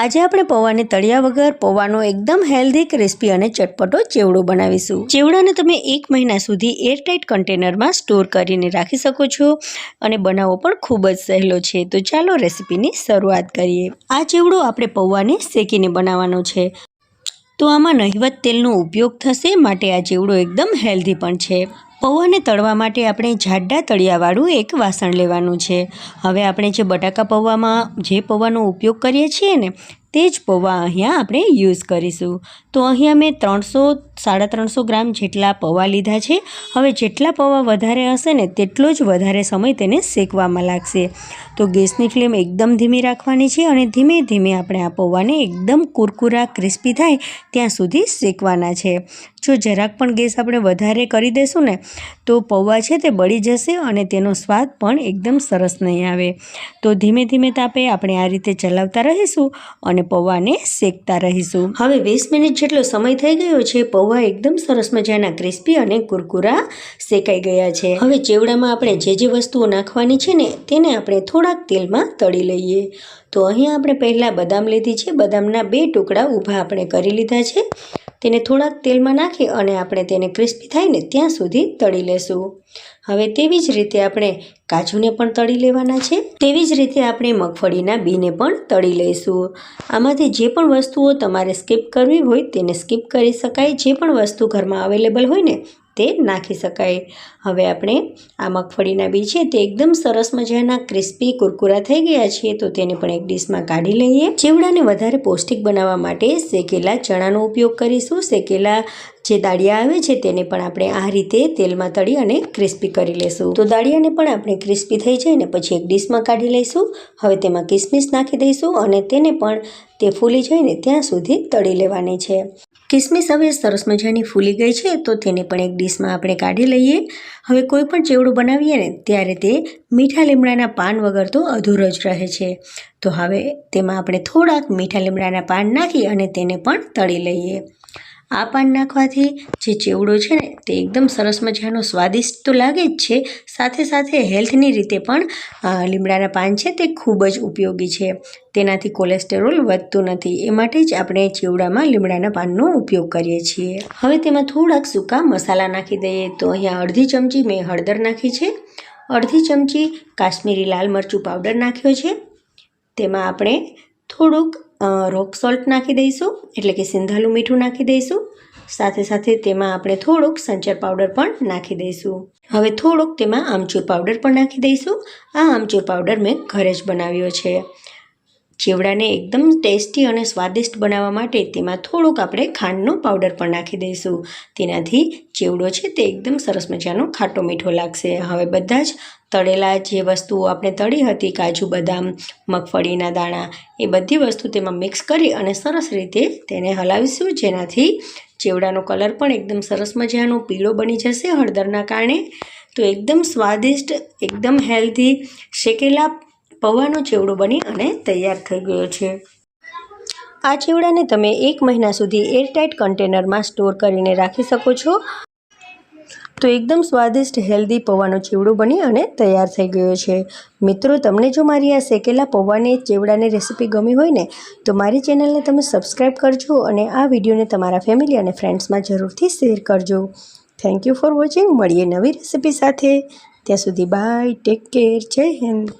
આજે આપણે પૌવાને તળિયા વગર પૌવાનો એકદમ હેલ્ધી ક્રિસ્પી અને ચટપટો ચેવડો બનાવીશું. ચેવડાને તમે એક મહિના સુધી એરટાઇટ કન્ટેનરમાં સ્ટોર કરીને રાખી શકો છો અને બનાવવો પણ ખૂબ જ સહેલો છે. તો ચાલો રેસીપીની શરૂઆત કરીએ. આ ચેવડો આપણે પૌવાને શેકીને બનાવવાનો છે. તો આમાં નહિવત તેલનો ઉપયોગ થશે, માટે આ ચેવડો એકદમ હેલ્ધી પણ છે. પૌવાને તળવા માટે આપણે જાડા તળિયાવાળું એક વાસણ લેવાનું છે. હવે આપણે જે બટાકા પૌવામાં જે પૌવાનો ઉપયોગ કરીએ છીએ ને, તે જ પૌવા અહીંયા આપણે યુઝ કરીશું. તો અહીંયા મેં ત્રણસો, સાડા ત્રણસો ગ્રામ જેટલા પૌવા લીધા છે. હવે જેટલા પૌવા વધારે હશે ને, તેટલો જ વધારે સમય તેને શેકવામાં લાગશે. તો ગેસની ફ્લેમ એકદમ ધીમી રાખવાની છે અને ધીમે ધીમે આપણે આ પૌવાને એકદમ કુરકુરા ક્રિસ્પી થાય ત્યાં સુધી શેકવાના છે. જો જરાક પણ ગેસ આપણે વધારે કરી દેશું ને, તો પૌવા છે તે બળી જશે અને તેનો સ્વાદ પણ એકદમ સરસ નહીં આવે. તો ધીમે ધીમે તાપે આપણે આ રીતે ચલાવતા રહીશું અને પૌવાને શેકતા રહીશું. હવે વીસ મિનિટ જેટલો સમય થઈ ગયો છે, પૌવા એકદમ સરસ મજાના ક્રિસ્પી અને કુરકુરા શેકાઈ ગયા છે. હવે ચેવડામાં આપણે જે જે વસ્તુઓ નાખવાની છે ને, તેને આપણે થોડાક તેલમાં તળી લઈએ. તો અહીં આપણે પહેલાં બદામ લીધી છે. બદામના બે ટુકડા ઊભા આપણે કરી લીધા છે. તેને થોડાક તેલમાં નાખી અને આપણે તેને ક્રિસ્પી થાય ને ત્યાં સુધી તળી લેશું. હવે તેવી જ રીતે આપણે કાજુને પણ તળી લેવાના છે. તેવી જ રીતે આપણે મગફળીના બીને પણ તળી લઈશું. આમાંથી જે પણ વસ્તુઓ તમારે સ્કીપ કરવી હોય તેને સ્કીપ કરી શકાય. જે પણ વસ્તુ ઘરમાં અવેલેબલ હોય ને તે નાખી શકાય. હવે આપણે આ મગફળીના બી છે તે એકદમ સરસ મજાના ક્રિસ્પી કુરકુરા થઈ ગયા છે તો તેને પણ એક ડીશમાં કાઢી લઈએ. ચેવડાને વધારે પૌષ્ટિક બનાવવા માટે શેકેલા ચણાનો ઉપયોગ કરીશું. શેકેલા જે દાળિયા આવે છે તેને પણ આપણે આ રીતે તેલમાં તળી અને ક્રિસ્પી કરી લઈશું તો દાળિયાને પણ આપણે ક્રિસ્પી થઈ જાય ને પછી એક ડીશમાં કાઢી લઈશું. હવે તેમાં કિસમિસ નાખી દઈશું અને તેને પણ તે ફૂલી જાય ને ત્યાં સુધી તળી લેવાની છે. કિસમિસ હવે સરસ મજાની ફૂલી ગઈ છે, તો તેને પણ એક ડીશમાં આપણે કાઢી લઈએ. હવે કોઈ પણ ચેવડું બનાવીએ ને, ત્યારે તે મીઠા લીમડાના પાન વગર તો અધૂરો જ રહે છે. તો હવે તેમાં આપણે થોડાક મીઠા લીમડાના પાન નાખી અને તેને પણ તળી લઈએ. આ પાન નાખવાથી જે ચેવડો છે ને, તે એકદમ સરસ મજાનો સ્વાદિષ્ટ તો લાગે જ છે. સાથે સાથે હેલ્થની રીતે પણ લીમડાના પાન છે તે ખૂબ જ ઉપયોગી છે. તેનાથી કોલેસ્ટેરોલ વધતું નથી. એ માટે જ આપણે ચેવડામાં લીમડાના પાનનો ઉપયોગ કરીએ છીએ. હવે તેમાં થોડાક સૂકા મસાલા નાખી દઈએ. તો અહીંયા અડધી ચમચી મેં હળદર નાખી છે. અડધી ચમચી કાશ્મીરી લાલ મરચું પાવડર નાખ્યો છે. તેમાં આપણે થોડુંક રોક સોલ્ટ નાખી દઈશું, એટલે કે સિંધાલું મીઠું નાખી દઈશું. સાથે સાથે તેમાં આપણે થોડુંક સંચર પાવડર પણ નાખી દઈશું. હવે થોડુંક તેમાં આમચૂર પાવડર પણ નાખી દઈશું. આ આમચૂર પાવડર મેં ઘરે જ બનાવ્યો છે. ચેવડાને એકદમ ટેસ્ટી અને સ્વાદિષ્ટ બનાવવા માટે તેમાં થોડુંક આપણે ખાંડનો પાવડર પણ નાખી દઈશું. તેનાથી ચેવડો છે તે એકદમ સરસ મજાનો ખાટો મીઠો લાગશે. હવે બધા જ તળેલા જે વસ્તુઓ આપણે તળી હતી, કાજુ બદામ, મગફળીના દાણા, એ બધી વસ્તુ તેમાં મિક્સ કરી અને સરસ રીતે તેને હલાવીશું. જેનાથી ચેવડાનો કલર પણ એકદમ સરસ મજાનો પીળો બની જશે હળદરના કારણે. તો એકદમ સ્વાદિષ્ટ, એકદમ હેલ્ધી, શેકેલા પૌવાનો ચેવડો બની અને તૈયાર થઈ ગયો છે. આ ચેવડાને તમે એક મહિના સુધી એરટાઇટ કન્ટેનરમાં સ્ટોર કરીને રાખી શકો છો. તો એકદમ સ્વાદિષ્ટ, હેલ્ધી પૌવાનો ચેવડો બની અને તૈયાર થઈ ગયો છે. મિત્રો, તમને જો મારી આ શેકેલા પૌવાની, ચેવડાની રેસીપી ગમી હોય ને, તો મારી ચેનલને તમે સબસ્ક્રાઈબ કરજો અને આ વિડીયોને તમારા ફેમિલી અને ફ્રેન્ડ્સમાં જરૂરથી શેર કરજો. Thank you for watching. મળીએ નવી રેસીપી સાથે. ત્યાં સુધી બાય, ટેક કેર. જય હિન્દ.